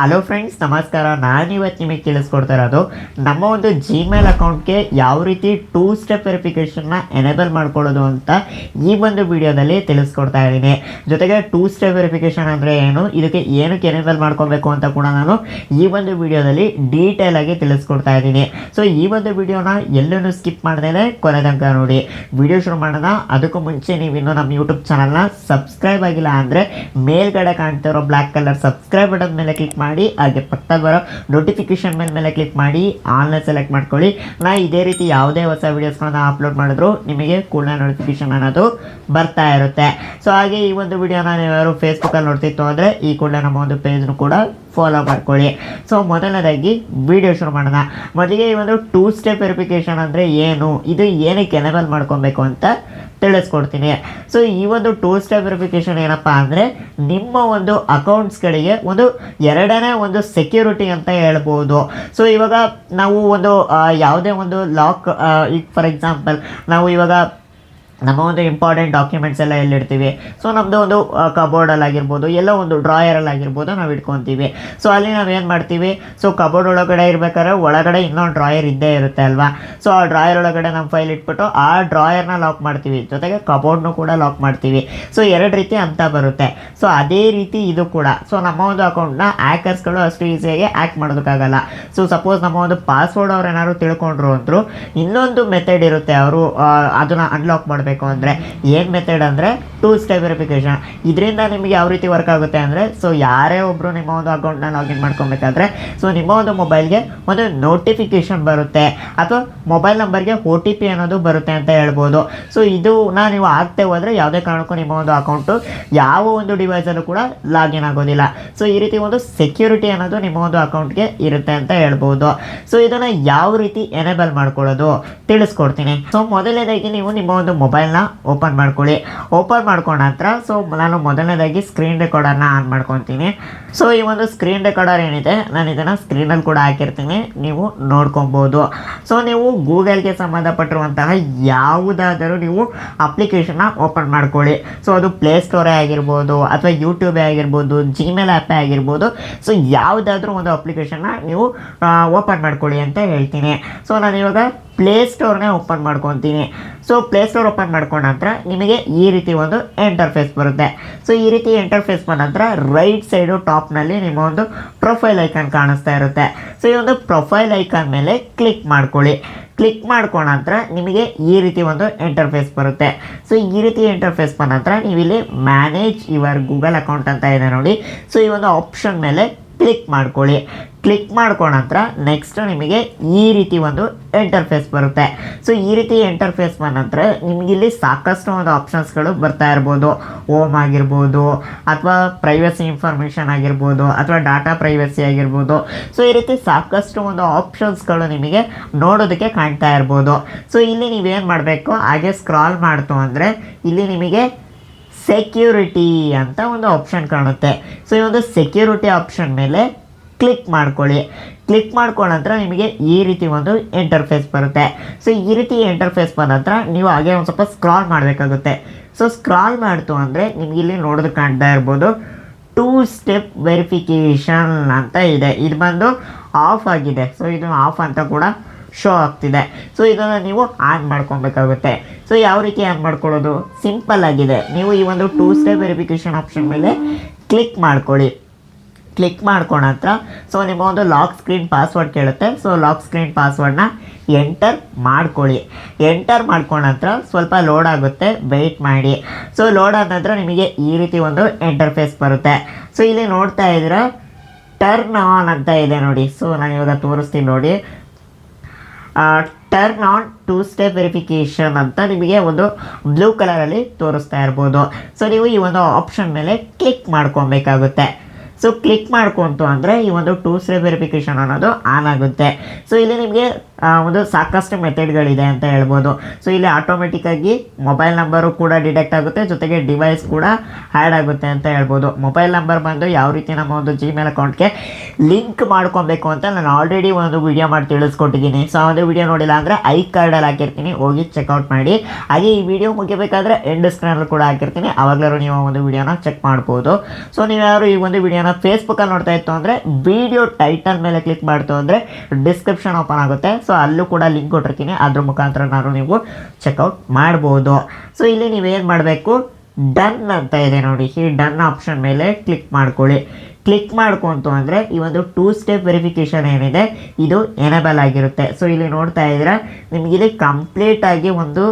Hello friends ನಮಸ್ಕಾರ. ನಾನು ಇವತ್ತು ನಿಮಗೆ ತಿಳಿಸ್ಕೊಡ್ತಾ ಇರೋದು, ನಮ್ಮ ಒಂದು ಜಿಮೇಲ್ ಅಕೌಂಟ್ಗೆ ಯಾವ ರೀತಿ ಟೂ ಸ್ಟೆಪ್ ವೆರಿಫಿಕೇಷನ್ನ ಎನೇಬಲ್ ಮಾಡ್ಕೊಳ್ಳೋದು ಅಂತ ಈ ಒಂದು ವಿಡಿಯೋದಲ್ಲಿ ತಿಳಿಸ್ಕೊಡ್ತಾ ಇದ್ದೀನಿ. ಜೊತೆಗೆ ಟೂ ಸ್ಟೆಪ್ ವೆರಿಫಿಕೇಷನ್ ಅಂದರೆ ಏನು, ಇದಕ್ಕೆ ಏನಕ್ಕೆ ಎನೇಬಲ್ ಮಾಡ್ಕೋಬೇಕು ಅಂತ ಕೂಡ ನಾನು ಈ ಒಂದು ವಿಡಿಯೋದಲ್ಲಿ ಡೀಟೇಲ್ ಆಗಿ ತಿಳಿಸ್ಕೊಡ್ತಾ ಇದ್ದೀನಿ. ಸೊ ಈ ಒಂದು ವಿಡಿಯೋನ ಎಲ್ಲೂ ಸ್ಕಿಪ್ ಮಾಡದೇ ಕೊನೆ ತನಕ ನೋಡಿ. ವಿಡಿಯೋ ಶುರು ಮಾಡೋಣ. ಅದಕ್ಕೂ ಮುಂಚೆ ನೀವು ಇನ್ನೂ ನಮ್ಮ ಯೂಟ್ಯೂಬ್ ಚಾನಲ್ನ ಸಬ್ಸ್ಕ್ರೈಬ್ ಆಗಿಲ್ಲ ಅಂದರೆ ಮೇಲ್ಗಡೆ ಕಾಣ್ತಿರೋ ಬ್ಲ್ಯಾಕ್ ಕಲರ್ ಸಬ್ಸ್ಕ್ರೈಬ್ ಬಟನ್ ಮೇಲೆ ಕ್ಲಿಕ್ ಮಾಡಿ. ಹಾಗೆ ಪಕ್ಕ ಬರೋ ನೋಟಿಫಿಕೇಶನ್ ಮೇಲೆ ಮೇಲೆ ಕ್ಲಿಕ್ ಮಾಡಿ ಆನ್ಲೈನ್ ಸೆಲೆಕ್ಟ್ ಮಾಡ್ಕೊಳ್ಳಿ. ನಾ ಇದೇ ರೀತಿ ಯಾವುದೇ ಹೊಸ ವೀಡಿಯೋಸ್ಗಳನ್ನ ಅಪ್ಲೋಡ್ ಮಾಡಿದ್ರು ನಿಮಗೆ ಕೂಡ ನೋಟಿಫಿಕೇಶನ್ ಅನ್ನೋದು ಬರ್ತಾ ಇರುತ್ತೆ. ಸೊ ಹಾಗೆ ಈ ಒಂದು ವಿಡಿಯೋನ ನೀವ್ಯಾರು ಫೇಸ್ಬುಕ್ಕಲ್ಲಿ ನೋಡ್ತಿತ್ತು ಅಂದರೆ ಈ ಕೂಡಲೇ ನಮ್ಮ ಒಂದು ಪೇಜ್ನು ಕೂಡ ಫಾಲೋ ಮಾಡ್ಕೊಳ್ಳಿ. ಸೊ ಮೊದಲನೇದಾಗಿ ವಿಡಿಯೋ ಶುರು ಮಾಡೋಣ. ಮೊದಲಿಗೆ ಈ ಒಂದು ಟೂ ಸ್ಟೆಪ್ ವೆರಿಫಿಕೇಶನ್ ಅಂದರೆ ಏನು? ಇದು ಏನಕ್ಕೆ ಎನೇಬಲ್ ಮಾಡ್ಕೊಬೇಕು ಅಂತ ತಿಳಿಸ್ಕೊಡ್ತೀನಿ. ಸೊ ಈ ಒಂದು ಟೂ ಸ್ಟೆಪ್ ವೆರಿಫಿಕೇಶನ್ ಏನಪ್ಪ ಅಂದರೆ ನಿಮ್ಮ ಒಂದು ಅಕೌಂಟ್ಸ್ಗಳಿಗೆ ಒಂದು ಎರಡನೇ ಒಂದು ಸೆಕ್ಯೂರಿಟಿ ಅಂತ ಹೇಳ್ಬೋದು. ಸೊ ಇವಾಗ ನಾವು ಒಂದು ಯಾವುದೇ ಒಂದು ಲಾಕ್ ಈಗ ಫಾರ್ ಎಕ್ಸಾಂಪಲ್ ನಾವು ಇವಾಗ ನಮ್ಮ ಒಂದು ಇಂಪಾರ್ಟೆಂಟ್ ಡಾಕ್ಯುಮೆಂಟ್ಸ್ ಎಲ್ಲ ಎಲ್ಲಿಡ್ತೀವಿ? ಸೊ ನಮ್ಮದು ಒಂದು ಕಬೋರ್ಡಲ್ಲಿ ಆಗಿರ್ಬೋದು ಎಲ್ಲ ಒಂದು ಡ್ರಾಯರಲ್ಲಿ ಆಗಿರ್ಬೋದು ನಾವು ಇಟ್ಕೊತೀವಿ. ಸೊ ಅಲ್ಲಿ ನಾವು ಏನು ಮಾಡ್ತೀವಿ? ಸೊ ಕಬೋರ್ಡ್ ಒಳಗಡೆ ಇರಬೇಕಾದ್ರೆ ಒಳಗಡೆ ಇನ್ನೊಂದು ಡ್ರಾಯರ್ ಇದ್ದೇ ಇರುತ್ತೆ ಅಲ್ವಾ? ಸೊ ಆ ಡ್ರಾಯರ್ ಒಳಗಡೆ ನಮ್ಮ ಫೈಲ್ ಇಟ್ಬಿಟ್ಟು ಆ ಡ್ರಾಯರ್ನ ಲಾಕ್ ಮಾಡ್ತೀವಿ. ಜೊತೆಗೆ ಕಬೋರ್ಡ್ನು ಕೂಡ ಲಾಕ್ ಮಾಡ್ತೀವಿ. ಸೊ ಎರಡು ರೀತಿ ಅಂತ ಬರುತ್ತೆ. ಸೊ ಅದೇ ರೀತಿ ಇದು ಕೂಡ. ಸೊ ನಮ್ಮ ಒಂದು ಅಕೌಂಟ್ನ ಆ್ಯಕರ್ಸ್ಗಳು ಅಷ್ಟು ಈಸಿಯಾಗಿ ಹ್ಯಾಕ್ ಮಾಡೋದಕ್ಕಾಗಲ್ಲ. ಸೊ ಸಪೋಸ್ ನಮ್ಮ ಒಂದು ಪಾಸ್ವರ್ಡ್ ಅವ್ರು ಏನಾದ್ರು ತಿಳ್ಕೊಂಡ್ರು ಅಂದರು, ಇನ್ನೊಂದು ಮೆಥಡ್ ಇರುತ್ತೆ ಅವರು ಅದನ್ನು ಅನ್ಲಾಕ್ ಮಾಡಬೇಕು. ಅಂದರೆ ಏನು ಮೆಥಡ್ ಅಂದರೆ ಟೂ ಸ್ಟೆಪ್ ವೆರಿಫಿಕೇಷನ್ ಇದರಿಂದ ನಿಮಗೆ ಯಾವ ರೀತಿ ವರ್ಕ್ ಆಗುತ್ತೆ ಅಂದರೆ ಸೊ ಯಾರೇ ಒಬ್ಬರು ನಿಮ್ಮ ಒಂದು ಅಕೌಂಟ್ನ ಲಾಗಿನ್ ಮಾಡ್ಕೊಬೇಕಾದ್ರೆ ಸೊ ನಿಮ್ಮ ಒಂದು ಮೊಬೈಲ್ಗೆ ಒಂದು ನೋಟಿಫಿಕೇಶನ್ ಬರುತ್ತೆ. ಅಥವಾ ಮೊಬೈಲ್ ನಂಬರ್ಗೆ ಒ ಟಿ ಪಿ ಅನ್ನೋದು ಬರುತ್ತೆ ಅಂತ ಹೇಳ್ಬೋದು. ಸೊ ಇದು ನಾ ನೀವು ಆಗ್ತೇ ಹೋದರೆ ಯಾವುದೇ ಕಾರಣಕ್ಕೂ ನಿಮ್ಮ ಒಂದು ಅಕೌಂಟು ಯಾವ ಒಂದು ಡಿವೈಸಲ್ಲೂ ಕೂಡ ಲಾಗಿನ್ ಆಗೋದಿಲ್ಲ. ಸೊ ಈ ರೀತಿ ಒಂದು ಸೆಕ್ಯೂರಿಟಿ ಅನ್ನೋದು ನಿಮ್ಮ ಒಂದು ಅಕೌಂಟ್ಗೆ ಇರುತ್ತೆ ಅಂತ ಹೇಳ್ಬೋದು. ಸೊ ಇದನ್ನು ಯಾವ ರೀತಿ ಎನೇಬಲ್ ಮಾಡ್ಕೊಳ್ಳೋದು ತಿಳಿಸ್ಕೊಡ್ತೀನಿ. ಸೊ ಮೊದಲನೇದಾಗಿ ನೀವು ನಿಮ್ಮ ಒಂದು ಮೊಬೈಲ್ನ ಓಪನ್ ಮಾಡ್ಕೊಳ್ಳಿ. ಓಪನ್ ಮಾಡ್ಕೊಂಡ ನಂತರ ಸೊ ನಾನು ಮೊದಲನೇದಾಗಿ ಸ್ಕ್ರೀನ್ ರೆಕಾರ್ಡರ್ನ ಆನ್ ಮಾಡ್ಕೊತೀನಿ. ಸೊ ಈ ಒಂದು ಸ್ಕ್ರೀನ್ ರೆಕಾರ್ಡರ್ ಏನಿದೆ, ನಾನು ಇದನ್ನು ಸ್ಕ್ರೀನಲ್ಲಿ ಕೂಡ ಹಾಕಿರ್ತೀನಿ. ನೀವು ನೋಡ್ಕೊಬೋದು. ಸೊ ನೀವು ಗೂಗಲ್ಗೆ ಸಂಬಂಧಪಟ್ಟಿರುವಂತಹ ಯಾವುದಾದರೂ ನೀವು ಅಪ್ಲಿಕೇಶನ್ನ ಓಪನ್ ಮಾಡ್ಕೊಳ್ಳಿ. ಸೊ ಅದು ಪ್ಲೇ ಸ್ಟೋರೇ ಆಗಿರ್ಬೋದು, ಅಥವಾ ಯೂಟ್ಯೂಬೇ ಆಗಿರ್ಬೋದು ಜಿಮೇಲ್ ಆ್ಯಪೇ ಆಗಿರ್ಬೋದು ಸೊ ಯಾವುದಾದ್ರೂ ಒಂದು ಅಪ್ಲಿಕೇಶನ್ನ ನೀವು ಓಪನ್ ಮಾಡ್ಕೊಳ್ಳಿ ಅಂತ ಹೇಳ್ತೀನಿ. ಸೊ ನಾನು ಇವಾಗ ಪ್ಲೇಸ್ಟೋರ್ನೇ ಓಪನ್ ಮಾಡ್ಕೊತೀನಿ. ಸೊ ಪ್ಲೇಸ್ಟೋರ್ ಓಪನ್ ಮಾಡ್ಕೊಂಡ ನಂತರ ನಿಮಗೆ ಈ ರೀತಿ ಒಂದು ಎಂಟರ್ಫೇಸ್ ಬರುತ್ತೆ. ಸೊ ಈ ರೀತಿ ಎಂಟರ್ಫೇಸ್ ಬಂದ ನಂತರ ರೈಟ್ ಸೈಡು ಟಾಪ್ನಲ್ಲಿ ನಿಮ್ಮ ಒಂದು ಪ್ರೊಫೈಲ್ ಐಕಾನ್ ಕಾಣಿಸ್ತಾ ಇರುತ್ತೆ. ಸೊ ಈ ಒಂದು ಪ್ರೊಫೈಲ್ ಐಕಾನ್ ಮೇಲೆ ಕ್ಲಿಕ್ ಮಾಡ್ಕೊಳ್ಳಿ. ಕ್ಲಿಕ್ ಮಾಡ್ಕೊಂಡ ನಂತರ ನಿಮಗೆ ಈ ರೀತಿ ಒಂದು ಎಂಟರ್ಫೇಸ್ ಬರುತ್ತೆ. ಸೊ ಈ ರೀತಿ ಇಂಟರ್ಫೇಸ್ ಬಂದ ನಂತರ ನೀವಿಲ್ಲಿ ಮ್ಯಾನೇಜ್ ಯುವರ್ ಗೂಗಲ್ ಅಕೌಂಟ್ ಅಂತ ಇದೆ ನೋಡಿ. ಸೊ ಈ ಒಂದು ಆಪ್ಷನ್ ಮೇಲೆ ಕ್ಲಿಕ್ ಮಾಡ್ಕೊಳ್ಳಿ. ಕ್ಲಿಕ್ ಮಾಡ್ಕೊಂಡ ನಂತರ ನೆಕ್ಸ್ಟ್ ನಿಮಗೆ ಈ ರೀತಿ ಒಂದು ಇಂಟರ್ಫೇಸ್ ಬರುತ್ತೆ. ಸೊ ಈ ರೀತಿ ಇಂಟರ್ಫೇಸ್ ಬಂದ ನಂತರ ನಿಮಗೆ ಇಲ್ಲಿ ಸಾಕಷ್ಟು ಒಂದು ಆಪ್ಷನ್ಸ್ಗಳು ಬರ್ತಾ ಇರ್ಬೋದು. ಓಮ್ ಆಗಿರ್ಬೋದು, ಅಥವಾ ಪ್ರೈವಸಿ ಇನ್ಫಾರ್ಮೇಷನ್ ಆಗಿರ್ಬೋದು, ಅಥವಾ ಡಾಟಾ ಪ್ರೈವಸಿ ಆಗಿರ್ಬೋದು. ಸೊ ಈ ರೀತಿ ಸಾಕಷ್ಟು ಒಂದು ಆಪ್ಷನ್ಸ್ಗಳು ನಿಮಗೆ ನೋಡೋದಕ್ಕೆ ಕಾಣ್ತಾ ಇರ್ಬೋದು. ಸೊ ಇಲ್ಲಿ ನೀವೇನು ಮಾಡಬೇಕು? ಹಾಗೆ ಸ್ಕ್ರಾಲ್ ಮಾಡ್ತು ಅಂದರೆ ಇಲ್ಲಿ ನಿಮಗೆ ಸೆಕ್ಯೂರಿಟಿ ಅಂತ ಒಂದು ಆಪ್ಷನ್ ಕಾಣುತ್ತೆ. ಸೊ ಈ ಒಂದು ಸೆಕ್ಯೂರಿಟಿ ಆಪ್ಷನ್ ಮೇಲೆ ಕ್ಲಿಕ್ ಮಾಡ್ಕೊಳ್ಳಿ. ಕ್ಲಿಕ್ ಮಾಡ್ಕೊಂಡ ನಂತರ ನಿಮಗೆ ಈ ರೀತಿ ಒಂದು ಇಂಟರ್ಫೇಸ್ ಬರುತ್ತೆ. ಸೊ ಈ ರೀತಿ ಇಂಟರ್ಫೇಸ್ ಬಂದ ನಂತರ ನೀವು ಹಾಗೆ ಒಂದು ಸ್ವಲ್ಪ ಸ್ಕ್ರಾಲ್ ಮಾಡಬೇಕಾಗುತ್ತೆ. ಸೊ ಸ್ಕ್ರಾಲ್ ಮಾಡ್ತು ಅಂದರೆ ನಿಮಗೆ ಇಲ್ಲಿ ನೋಡೋದು ಕಾಣ್ತಾ ಇರ್ಬೋದು. ಟೂ ಸ್ಟೆಪ್ ವೆರಿಫಿಕೇಷನ್ ಅಂತ ಇದೆ. ಇದು ಬಂದು ಆಫ್ ಆಗಿದೆ. ಸೊ ಇದು ಆಫ್ ಅಂತ ಕೂಡ ಶೋ ಆಗ್ತಿದೆ. ಸೊ ಇದನ್ನು ನೀವು ಆನ್ ಮಾಡ್ಕೊಬೇಕಾಗುತ್ತೆ. ಸೊ ಯಾವ ರೀತಿ ಆನ್ ಮಾಡ್ಕೊಳ್ಳೋದು? ಸಿಂಪಲ್ ಆಗಿದೆ. ನೀವು ಈ ಒಂದು ಟೂ ಸ್ಟೆಪ್ ವೆರಿಫಿಕೇಷನ್ ಆಪ್ಷನ್ ಮೇಲೆ ಕ್ಲಿಕ್ ಮಾಡ್ಕೊಳ್ಳಿ. ಕ್ಲಿಕ್ ಮಾಡ್ಕೊಂಡ ಹತ್ರ ಸೊ ನಿಮ್ಮ ಒಂದು ಲಾಕ್ ಸ್ಕ್ರೀನ್ ಪಾಸ್ವರ್ಡ್ ಕೇಳುತ್ತೆ. ಸೊ ಲಾಕ್ ಸ್ಕ್ರೀನ್ ಪಾಸ್ವರ್ಡ್ನ ಎಂಟರ್ ಮಾಡ್ಕೊಳ್ಳಿ. ಎಂಟರ್ ಮಾಡ್ಕೊಂಡ ನಂತರ ಸ್ವಲ್ಪ ಲೋಡ್ ಆಗುತ್ತೆ. ವೆಯ್ಟ್ ಮಾಡಿ. ಸೊ ಲೋಡ್ ಆದ ನಂತರ ನಿಮಗೆ ಈ ರೀತಿ ಒಂದು ಎಂಟರ್ಫೇಸ್ ಬರುತ್ತೆ. ಸೊ ಇಲ್ಲಿ ನೋಡ್ತಾ ಇದ್ದೀರಾ ಟರ್ನ್ ಆನ್ ಅಂತ ಇದೆ ನೋಡಿ. ಸೊ ನಾನು ಇವಾಗ ತೋರಿಸ್ತೀನಿ ನೋಡಿ. Turn on two step verification ಅಂತ ನಿಮಗೆ ಒಂದು ಬ್ಲೂ ಕಲರಲ್ಲಿ ತೋರಿಸ್ತಾ ಇರ್ಬೋದು. ಸೊ ನೀವು ಈ ಒಂದು ಆಪ್ಷನ್ ಮೇಲೆ ಕ್ಲಿಕ್ ಮಾಡ್ಕೊಬೇಕಾಗುತ್ತೆ. ಸೊ ಕ್ಲಿಕ್ ಮಾಡ್ಕೊಂತು ಅಂದರೆ ಈ ಒಂದು ಟೂ ಸ್ಟೆಪ್ ವೆರಿಫಿಕೇಷನ್ ಅನ್ನೋದು ಆನ್ ಆಗುತ್ತೆ. ಸೊ ಇಲ್ಲಿ ನಿಮಗೆ ಒಂದು ಸಾಕಷ್ಟು ಮೆಥಡ್ಗಳಿದೆ ಅಂತ ಹೇಳ್ಬೋದು. ಸೊ ಇಲ್ಲಿ ಆಟೋಮೆಟಿಕ್ಕಾಗಿ ಮೊಬೈಲ್ ನಂಬರು ಕೂಡ ಡಿಟೆಕ್ಟ್ ಆಗುತ್ತೆ, ಜೊತೆಗೆ ಡಿವೈಸ್ ಕೂಡ ಆ್ಯಡ್ ಆಗುತ್ತೆ ಅಂತ ಹೇಳ್ಬೋದು. ಮೊಬೈಲ್ ನಂಬರ್ ಬಂದು ಯಾವ ರೀತಿ ನಮ್ಮ ಒಂದು ಜಿಮೇಲ್ ಅಕೌಂಟ್ಗೆ ಲಿಂಕ್ ಮಾಡ್ಕೊಬೇಕು ಅಂತ ನಾನು ಆಲ್ರೆಡಿ ಒಂದು ವಿಡಿಯೋ ಮಾಡಿ ತಿಳಿಸ್ಕೊಟ್ಟಿದ್ದೀನಿ. ಸೊ ಆ ಒಂದು ವಿಡಿಯೋ ನೋಡಿಲ್ಲ ಅಂದರೆ ಐ ಕಾರ್ಡಲ್ಲಿ ಹಾಕಿರ್ತೀನಿ, ಹೋಗಿ ಚೆಕ್ಔಟ್ ಮಾಡಿ. ಹಾಗೆ ಈ ವಿಡಿಯೋ ಮುಗಿಬೇಕಾದ್ರೆ ಎಂಡ್ ಸ್ಕ್ರೀನಲ್ಲಿ ಕೂಡ ಹಾಕಿರ್ತೀನಿ. ಅವಾಗಲೂ ನೀವು ಒಂದು ವಿಡಿಯೋನ ಚೆಕ್ ಮಾಡ್ಬೋದು. ಸೊ ನೀವು ಯಾರು ಈ ಒಂದು ವಿಡಿಯೋನ ವಿಡಿಯೋನ ಫೇಸ್ಬುಕ್ಕಲ್ಲಿ ನೋಡ್ತಾ ಇತ್ತು ಅಂದರೆ ವಿಡಿಯೋ ಟೈಟಲ್ ಮೇಲೆ ಕ್ಲಿಕ್ ಮಾಡ್ತು ಅಂದರೆ ಡಿಸ್ಕ್ರಿಪ್ಷನ್ ಓಪನ್ ಆಗುತ್ತೆ. ಸೊ ಅಲ್ಲೂ ಕೂಡ ಲಿಂಕ್ ಕೊಟ್ಟಿರ್ತೀನಿ. ಅದ್ರ ಮುಖಾಂತರ ನಾನು ನೀವು ಚೆಕ್ಔಟ್ ಮಾಡ್ಬೋದು. ಸೊ ಇಲ್ಲಿ ನೀವೇನು ಮಾಡಬೇಕು? ಡನ್ ಅಂತ ಇದೆ ನೋಡಿ. ಈ ಡನ್ ಆಪ್ಷನ್ ಮೇಲೆ ಕ್ಲಿಕ್ ಮಾಡ್ಕೊಳ್ಳಿ. ಕ್ಲಿಕ್ ಮಾಡ್ಕೊಂತು ಅಂದರೆ ಈ ಒಂದು ಟೂ ಸ್ಟೆಪ್ ವೆರಿಫಿಕೇಷನ್ ಏನಿದೆ, ಇದು ಎನೇಬಲ್ ಆಗಿರುತ್ತೆ. ಸೊ ಇಲ್ಲಿ ನೋಡ್ತಾ ಇಲ್ಲಿ ಕಂಪ್ಲೀಟ್ ಆಗಿ ಒಂದು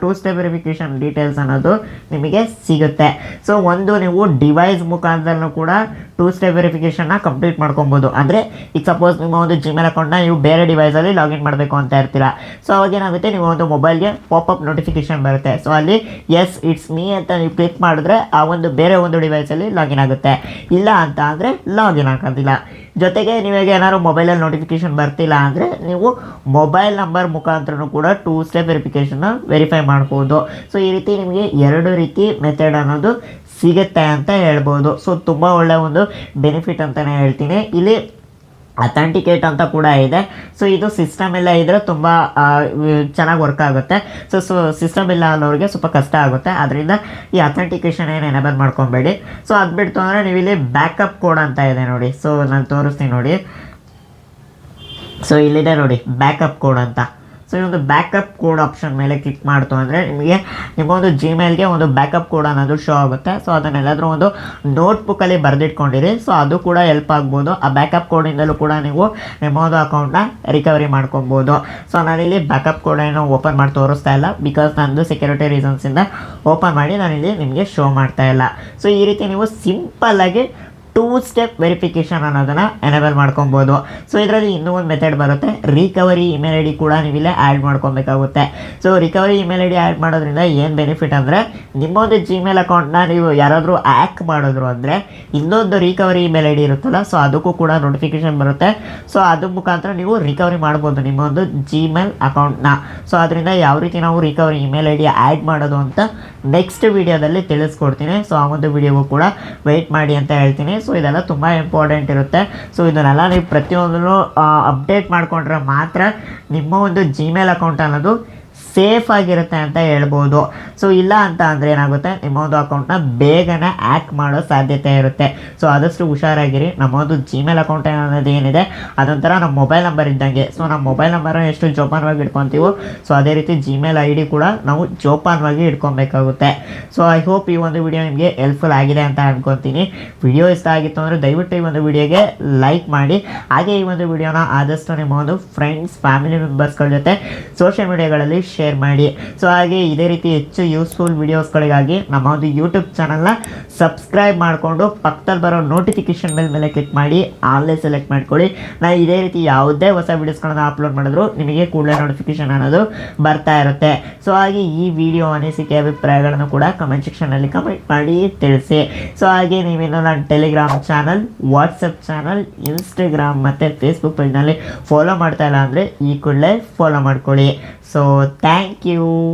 ಟೂ ಸ್ಟೆಪ್ ವೆರಿಫಿಕೇಷನ್ ಡೀಟೇಲ್ಸ್ ಅನ್ನೋದು ನಿಮಗೆ ಸಿಗುತ್ತೆ. ಸೊ ಒಂದು ನೀವು ಡಿವೈಸ್ ಮುಖಾಂತರನೂ ಕೂಡ ಟೂ ಸ್ಟೆಪ್ ವೆರಿಫಿಕೇಷನ್ನ ಕಂಪ್ಲೀಟ್ ಮಾಡ್ಕೊಬೋದು. ಅಂದರೆ, ಈಗ ಸಪೋಸ್ ನಿಮ್ಮ ಒಂದು ಜಿಮೇಲ್ ಅಕೌಂಟ್ನ ನೀವು ಬೇರೆ ಡಿವೈಸಲ್ಲಿ ಲಾಗಿನ್ ಮಾಡಬೇಕು ಅಂತ ಇರ್ತೀರಾ. ಸೊ ಅವಾಗ ಏನಾಗುತ್ತೆ, ನಿಮ್ಮ ಒಂದು ಮೊಬೈಲ್ಗೆ ಪಾಪಪ್ ನೋಟಿಫಿಕೇಶನ್ ಬರುತ್ತೆ. ಸೊ ಅಲ್ಲಿ ಎಸ್ ಇಟ್ಸ್ ಮೀ ಅಂತ ನೀವು ಕ್ಲಿಕ್ ಮಾಡಿದ್ರೆ ಆ ಒಂದು ಬೇರೆ ಒಂದು ಡಿವೈಸಲ್ಲಿ ಲಾಗಿನ್ ಆಗುತ್ತೆ. ಇಲ್ಲ ಅಂತ ಅಂದರೆ ಲಾಗಿನ್ ಆಗೋದಿಲ್ಲ ಜೊತೆಗೆ ನಿಮಗೆ ಏನಾದ್ರು ಮೊಬೈಲಲ್ಲಿ ನೋಟಿಫಿಕೇಶನ್ ಬರ್ತಿಲ್ಲ ಅಂದರೆ ನೀವು ಮೊಬೈಲ್ ನಂಬರ್ ಮುಖಾಂತರನೂ ಕೂಡ ಟೂ ಸ್ಟೆಪ್ ವೆರಿಫಿಕೇಷನ್ನ ವೆರಿಫೈ ಮಾಡ್ಬೋದು. ಸೊ ಈ ರೀತಿ ನಿಮಗೆ ಎರಡು ರೀತಿ ಮೆಥಡ್ ಅನ್ನೋದು ಸಿಗುತ್ತೆ ಅಂತ ಹೇಳ್ಬೋದು. ಸೊ ತುಂಬ ಒಳ್ಳೆಯ ಒಂದು ಬೆನಿಫಿಟ್ ಅಂತಲೇ ಹೇಳ್ತೀನಿ. ಇಲ್ಲಿ ಅಥೆಂಟಿಕೇಟ್ ಅಂತ ಕೂಡ ಇದೆ. ಸೊ ಇದು ಸಿಸ್ಟಮ್ ಎಲ್ಲ ಇದ್ದರೆ ತುಂಬ ಚೆನ್ನಾಗಿ ವರ್ಕ್ ಆಗುತ್ತೆ. ಸೊ ಸೊ ಸಿಸ್ಟಮ್ ಇಲ್ಲ ಅನ್ನೋರಿಗೆ ಸ್ವಲ್ಪ ಕಷ್ಟ ಆಗುತ್ತೆ. ಅದರಿಂದ ಈ ಅಥೆಂಟಿಕೇಷನ್ ಏನು ಎನೇಬಲ್ ಮಾಡ್ಕೊಬೇಡಿ. ಸೊ ಅದು ಅಂದರೆ ನೀವು ಇಲ್ಲಿ ಬ್ಯಾಕಪ್ ಕೋಡ್ ಅಂತ ಇದೆ ನೋಡಿ. ಸೊ ನಾನು ತೋರಿಸ್ತೀನಿ ನೋಡಿ. ಸೊ ಇಲ್ಲಿದೆ ನೋಡಿ ಬ್ಯಾಕಪ್ ಕೋಡ್ ಅಂತ. ಸೊ ಒಂದು ಬ್ಯಾಕಪ್ ಕೋಡ್ ಆಪ್ಷನ್ ಮೇಲೆ ಕ್ಲಿಕ್ ಮಾಡ್ತು ಅಂದರೆ ನಿಮಗೆ ನಿಮ್ಮ ಒಂದು ಜಿಮೇಲ್ಗೆ ಒಂದು ಬ್ಯಾಕಪ್ ಕೋಡ್ ಅನ್ನೋದು ಶೋ ಆಗುತ್ತೆ. ಸೊ ಅದನ್ನೆಲ್ಲಾದರೂ ಒಂದು ನೋಟ್ಬುಕ್ಕಲ್ಲಿ ಬರೆದಿಟ್ಕೊಂಡಿರಿ. ಸೊ ಅದು ಕೂಡ ಹೆಲ್ಪ್ ಆಗ್ಬೋದು. ಆ ಬ್ಯಾಕಪ್ ಕೋಡಿಂದಲೂ ಕೂಡ ನೀವು ನಿಮ್ಮ ಒಂದು ಅಕೌಂಟ್ನ ರಿಕವರಿ ಮಾಡ್ಕೊಬೋದು. ಸೊ ನಾನಿಲ್ಲಿ ಬ್ಯಾಕಪ್ ಕೋಡ್ ಏನೋ ಓಪನ್ ಮಾಡಿ ತೋರಿಸ್ತಾ ಇಲ್ಲ. ಬಿಕಾಸ್ ನಂದು ಸೆಕ್ಯೂರಿಟಿ ರೀಸನ್ಸಿಂದ ಓಪನ್ ಮಾಡಿ ನಾನಿಲ್ಲಿ ನಿಮಗೆ ಶೋ ಮಾಡ್ತಾ ಇಲ್ಲ. ಸೊ ಈ ರೀತಿ ನೀವು ಸಿಂಪಲ್ಲಾಗಿ ಟೂ ಸ್ಟೆಪ್ ವೆರಿಫಿಕೇಷನ್ ಅನ್ನೋದನ್ನು ಎನೇಬಲ್ ಮಾಡ್ಕೊಬೋದು. ಸೊ ಇದರಲ್ಲಿ ಇನ್ನೂ ಒಂದು ಮೆಥಡ್ ಬರುತ್ತೆ. ರಿಕವರಿ ಇಮೇಲ್ ಐ ಡಿ ಕೂಡ ನೀವಿಲ್ಲ add ಮಾಡ್ಕೊಬೇಕಾಗುತ್ತೆ. So recovery email I D add ಮಾಡೋದ್ರಿಂದ ಏನು ಬೆನಿಫಿಟ್ ಅಂದರೆ, ನಿಮ್ಮೊಂದು ಜಿಮೇಲ್ ಅಕೌಂಟ್ನ ನೀವು ಯಾರಾದರೂ ಆ್ಯಕ್ ಮಾಡಿದ್ರು ಅಂದರೆ, ಇನ್ನೊಂದು ರಿಕವರಿ ಇಮೇಲ್ ಐ ಡಿ ಇರುತ್ತಲ್ಲ ಸೊ ಅದಕ್ಕೂ ಕೂಡ ನೋಟಿಫಿಕೇಶನ್ ಬರುತ್ತೆ. ಸೊ ಅದ್ರ ಮುಖಾಂತರ ನೀವು ರಿಕವರಿ ಮಾಡ್ಬೋದು ನಿಮ್ಮೊಂದು ಜಿಮೇಲ್ ಅಕೌಂಟ್ನ ಸೊ ಅದರಿಂದ ಯಾವ ರೀತಿ ನಾವು recovery email I D add ಮಾಡೋದು ಅಂತ ನೆಕ್ಸ್ಟ್ ವಿಡಿಯೋದಲ್ಲಿ ತಿಳಿಸ್ಕೊಡ್ತೀನಿ. ಸೊ ಆ ಒಂದು ವಿಡಿಯೋಗೂ ಕೂಡ ವೆಯ್ಟ್ ಮಾಡಿ ಅಂತ ಹೇಳ್ತೀನಿ. ಸೊ ಇದೆಲ್ಲ ತುಂಬ ಇಂಪಾರ್ಟೆಂಟ್ ಇರುತ್ತೆ. ಸೊ ಇದನ್ನೆಲ್ಲ ನೀವು ಪ್ರತಿಯೊಂದನ್ನು ಅಪ್ಡೇಟ್ ಮಾಡಿಕೊಂಡ್ರೆ ಮಾತ್ರ ನಿಮ್ಮ ಒಂದು ಜಿಮೇಲ್ ಅಕೌಂಟ್ ಅನ್ನೋದು ಸೇಫ್ ಆಗಿರುತ್ತೆ ಅಂತ ಹೇಳ್ಬೋದು. ಸೊ ಇಲ್ಲ ಅಂತ ಅಂದರೆ ಏನಾಗುತ್ತೆ? ನಿಮ್ಮೊಂದು ಅಕೌಂಟ್ನ ಬೇಗನೆ ಆ್ಯಕ್ ಮಾಡೋ ಸಾಧ್ಯತೆ ಇರುತ್ತೆ. ಸೊ ಆದಷ್ಟು ಹುಷಾರಾಗಿರಿ. ನಮ್ಮೊಂದು ಜಿಮೇಲ್ ಅಕೌಂಟ್ ಅನ್ನೋದು ಏನಿದೆ, ಅದೊಂಥರ ನಮ್ಮ ಮೊಬೈಲ್ ನಂಬರ್ ಇದ್ದಂಗೆ. ಸೊ ನಮ್ಮ ಮೊಬೈಲ್ ನಂಬರ್ನ ಎಷ್ಟು ಜೋಪಾನವಾಗಿ ಇಟ್ಕೊತೀವೋ ಸೊ ಅದೇ ರೀತಿ ಜಿಮೇಲ್ ಐ ಡಿ ಕೂಡ ನಾವು ಜೋಪಾನವಾಗಿ ಇಟ್ಕೊಬೇಕಾಗುತ್ತೆ ಸೊ ಐ ಹೋಪ್ ಈ ಒಂದು ವಿಡಿಯೋ ನಿಮಗೆ ಹೆಲ್ಪ್ಫುಲ್ ಆಗಿದೆ ಅಂತ ಅನ್ಕೊತೀನಿ. ವಿಡಿಯೋ ಇಷ್ಟ ಆಗಿತ್ತು ಅಂದರೆ ದಯವಿಟ್ಟು ಈ ಒಂದು ವಿಡಿಯೋಗೆ ಲೈಕ್ ಮಾಡಿ. ಹಾಗೆ ಈ ಒಂದು ವಿಡಿಯೋನ ಆದಷ್ಟು ನಿಮ್ಮ ಒಂದು ಫ್ರೆಂಡ್ಸ್ ಫ್ಯಾಮಿಲಿ ಮೆಂಬರ್ಸ್ಗಳ ಜೊತೆ ಸೋಷಿಯಲ್ ಮೀಡಿಯಾಗಳಲ್ಲಿ ಶೇರ್ ಮಾಡಿ. ಸೊ ಹಾಗೆ ಇದೇ ರೀತಿ ಹೆಚ್ಚು ಯೂಸ್ಫುಲ್ ವೀಡಿಯೋಸ್ಗಳಿಗಾಗಿ ನಮ್ಮ ಒಂದು ಯೂಟ್ಯೂಬ್ ಚಾನಲ್ನ ಸಬ್ಸ್ಕ್ರೈಬ್ ಮಾಡಿಕೊಂಡು ಪಕ್ಕದಲ್ಲಿ ಬರೋ ನೋಟಿಫಿಕೇಷನ್ ಬೆಲ್ ಮೇಲೆ ಕ್ಲಿಕ್ ಮಾಡಿ ಆನ್ಲೈನ್ ಸೆಲೆಕ್ಟ್ ಮಾಡ್ಕೊಳ್ಳಿ. ನಾನು ಇದೇ ರೀತಿ ಯಾವುದೇ ಹೊಸ ವೀಡಿಯೋಸ್ಗಳನ್ನ ಅಪ್ಲೋಡ್ ಮಾಡಿದ್ರು ನಿಮಗೆ ಕೂಡಲೇ ನೋಟಿಫಿಕೇಷನ್ ಅನ್ನೋದು ಬರ್ತಾ ಇರುತ್ತೆ. ಸೊ ಹಾಗೆ ಈ ವಿಡಿಯೋ ಅನಿಸಿಕೆ ಅಭಿಪ್ರಾಯಗಳನ್ನು ಕೂಡ ಕಮೆಂಟ್ ಸೆಕ್ಷನಲ್ಲಿ ಕಮೆಂಟ್ ಮಾಡಿ ತಿಳಿಸಿ. ಸೊ ಹಾಗೆ ನೀವೇನು ನನ್ನ Telegram channel WhatsApp channel Instagram ಮತ್ತು ಫೇಸ್ಬುಕ್ ಪೇಜ್ನಲ್ಲಿ ಫಾಲೋ ಮಾಡ್ತಾ ಇಲ್ಲ ಅಂದರೆ ಈ ಕೂಡಲೇ ಫಾಲೋ ಮಾಡ್ಕೊಳ್ಳಿ. So thank you.